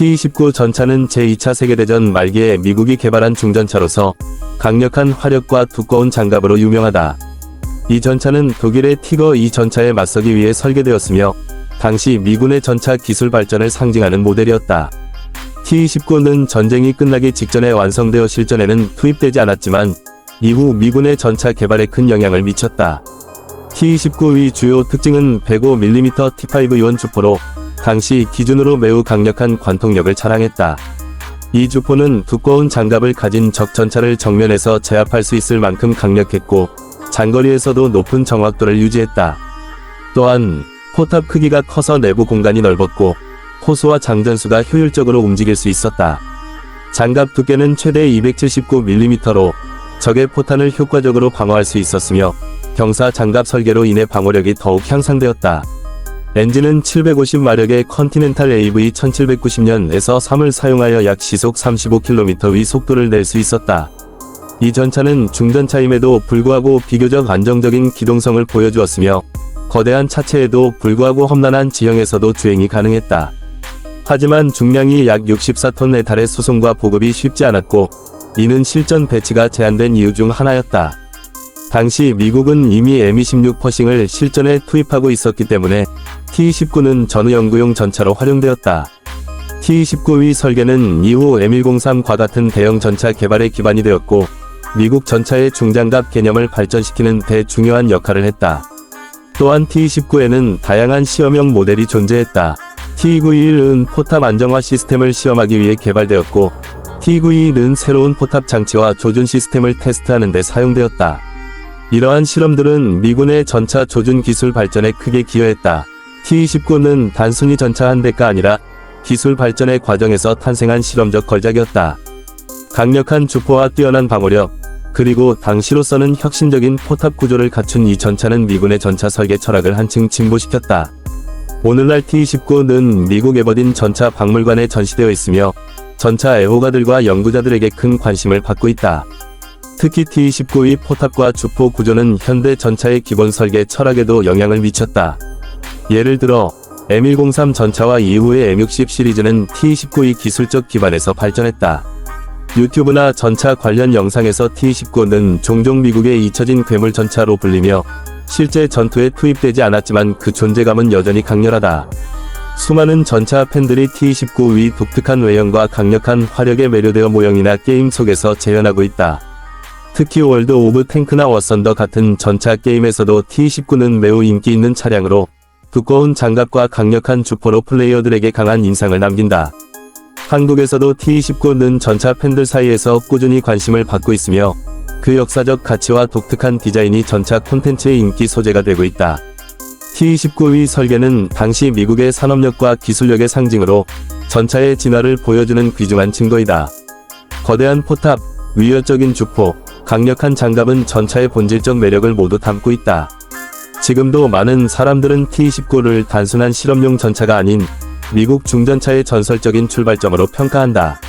T-29 전차는 제2차 세계대전 말기에 미국이 개발한 중전차로서 강력한 화력과 두꺼운 장갑으로 유명하다. 이 전차는 독일의 티거 2 전차에 맞서기 위해 설계되었으며 당시 미군의 전차 기술 발전을 상징하는 모델이었다. T-29는 전쟁이 끝나기 직전에 완성되어 실전에는 투입되지 않았지만 이후 미군의 전차 개발에 큰 영향을 미쳤다. T-29의 주요 특징은 105mm T5 유원 주포로 당시 기준으로 매우 강력한 관통력을 자랑했다. 이 주포는 두꺼운 장갑을 가진 적 전차를 정면에서 제압할 수 있을 만큼 강력했고 장거리에서도 높은 정확도를 유지했다. 또한 포탑 크기가 커서 내부 공간이 넓었고 호수와 장전수가 효율적으로 움직일 수 있었다. 장갑 두께는 최대 279mm로 적의 포탄을 효과적으로 방어할 수 있었으며 경사 장갑 설계로 인해 방어력이 더욱 향상되었다. 엔진은 750마력의 컨티넨탈 AV 1790년에서 3을 사용하여 약 시속 35km의 속도를 낼 수 있었다. 이 전차는 중전차임에도 불구하고 비교적 안정적인 기동성을 보여주었으며 거대한 차체에도 불구하고 험난한 지형에서도 주행이 가능했다. 하지만 중량이 약 64톤에 달해 수송과 보급이 쉽지 않았고 이는 실전 배치가 제한된 이유 중 하나였다. 당시 미국은 이미 M26 퍼싱을 실전에 투입하고 있었기 때문에 T-29는 전후 연구용 전차로 활용되었다. T-29의 설계는 이후 M103과 같은 대형 전차 개발에 기반이 되었고 미국 전차의 중장갑 개념을 발전시키는 대 중요한 역할을 했다. 또한 T-19에는 다양한 시험형 모델이 존재했다. T-91은 포탑 안정화 시스템을 시험하기 위해 개발되었고 T-91은 새로운 포탑 장치와 조준 시스템을 테스트하는 데 사용되었다. 이러한 실험들은 미군의 전차 조준 기술 발전에 크게 기여했다. T-29는 단순히 전차 한 대가 아니라 기술 발전의 과정에서 탄생한 실험적 걸작이었다. 강력한 주포와 뛰어난 방어력, 그리고 당시로서는 혁신적인 포탑 구조를 갖춘 이 전차는 미군의 전차 설계 철학을 한층 진보시켰다. 오늘날 T-29는 미국 에버딘 전차 박물관에 전시되어 있으며 전차 애호가들과 연구자들에게 큰 관심을 받고 있다. 특히 T-29의 포탑과 주포 구조는 현대 전차의 기본 설계 철학에도 영향을 미쳤다. 예를 들어 M103 전차와 이후의 M60 시리즈는 T-29의 기술적 기반에서 발전했다. 유튜브나 전차 관련 영상에서 T-19는 종종 미국의 잊혀진 괴물 전차로 불리며 실제 전투에 투입되지 않았지만 그 존재감은 여전히 강렬하다. 수많은 전차 팬들이 T-19의 독특한 외형과 강력한 화력에 매료되어 모형이나 게임 속에서 재현하고 있다. 특히 월드 오브 탱크나 워선더 같은 전차 게임에서도 T-19는 매우 인기 있는 차량으로 두꺼운 장갑과 강력한 주포로 플레이어들에게 강한 인상을 남긴다. 한국에서도 T-29는 전차 팬들 사이에서 꾸준히 관심을 받고 있으며 그 역사적 가치와 독특한 디자인이 전차 콘텐츠의 인기 소재가 되고 있다. T-29의 설계는 당시 미국의 산업력과 기술력의 상징으로 전차의 진화를 보여주는 귀중한 증거이다. 거대한 포탑, 위협적인 주포, 강력한 장갑은 전차의 본질적 매력을 모두 담고 있다. 지금도 많은 사람들은 T-29를 단순한 실험용 전차가 아닌 미국 중전차의 전설적인 출발점으로 평가한다.